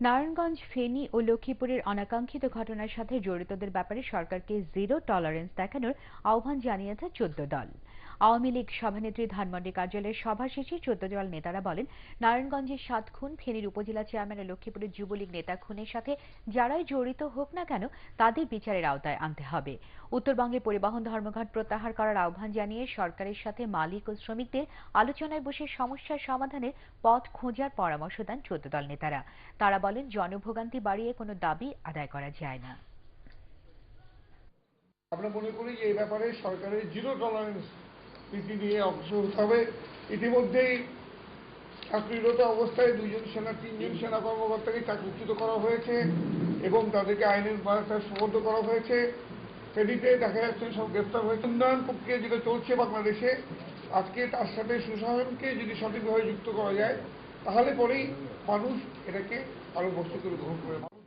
নারায়ণগঞ্জ, ফেনী ও লক্ষ্মীপুরের অনাকাঙ্ক্ষিত ঘটনার সাথে জড়িতদের ব্যাপারে সরকারকে জিরো টলারেন্স দেখানোর আহ্বান জানিয়েছে চোদ্দ দল। আওয়ামী লীগ সভানেত্রী ধানমন্ডি কার্যালয়ের সভা শেষে চোদ্দ দল নেতারা বলেন, নারায়ণগঞ্জের সাত খুন ফেনীর উপজেলা চেয়ারম্যান ও লক্ষ্মীপুরের যুবলীগ নেতা খুনের সাথে যারাই জড়িত হোক না কেন, তাদের বিচারের আওতায় আনতে হবে। উত্তরবঙ্গে পরিবহন ধর্মঘট প্রত্যাহার করার আহ্বান জানিয়ে সরকারের সাথে মালিক ও শ্রমিকদের আলোচনায় বসে সমস্যার সমাধানের পথ খোঁজার পরামর্শ দেন চোদ্দ দল নেতারা। তারা বলেন, জনভোগান্তি বাড়িয়ে কোনো দাবি আদায় করা যায় না। আমরা মনে করি যে এই ব্যাপারে সরকারের জিরো টলারেন্স নীতি নিয়ে অগ্রসর হতে হবে। ইতিমধ্যেই চাকরিরত অবস্থায় দুইজন সেনা, তিনজন সেনা কর্মকর্তাকে চাকরিচ্যুত করা হয়েছে এবং তাদেরকে আইনের ব্যবস্থায় সুবদ্ধ করা হয়েছে। ফেনীতে দেখা যাচ্ছে সব গ্রেপ্তার হয়েছে। উন্নয়ন প্রক্রিয়া যেটা চলছে বাংলাদেশে, আজকে তার সাথে সুশাসনকে যদি সঠিকভাবে যুক্ত করা যায়, তাহলে পরেই মানুষ এটাকে আরও বস্তু করে গ্রহণ করে।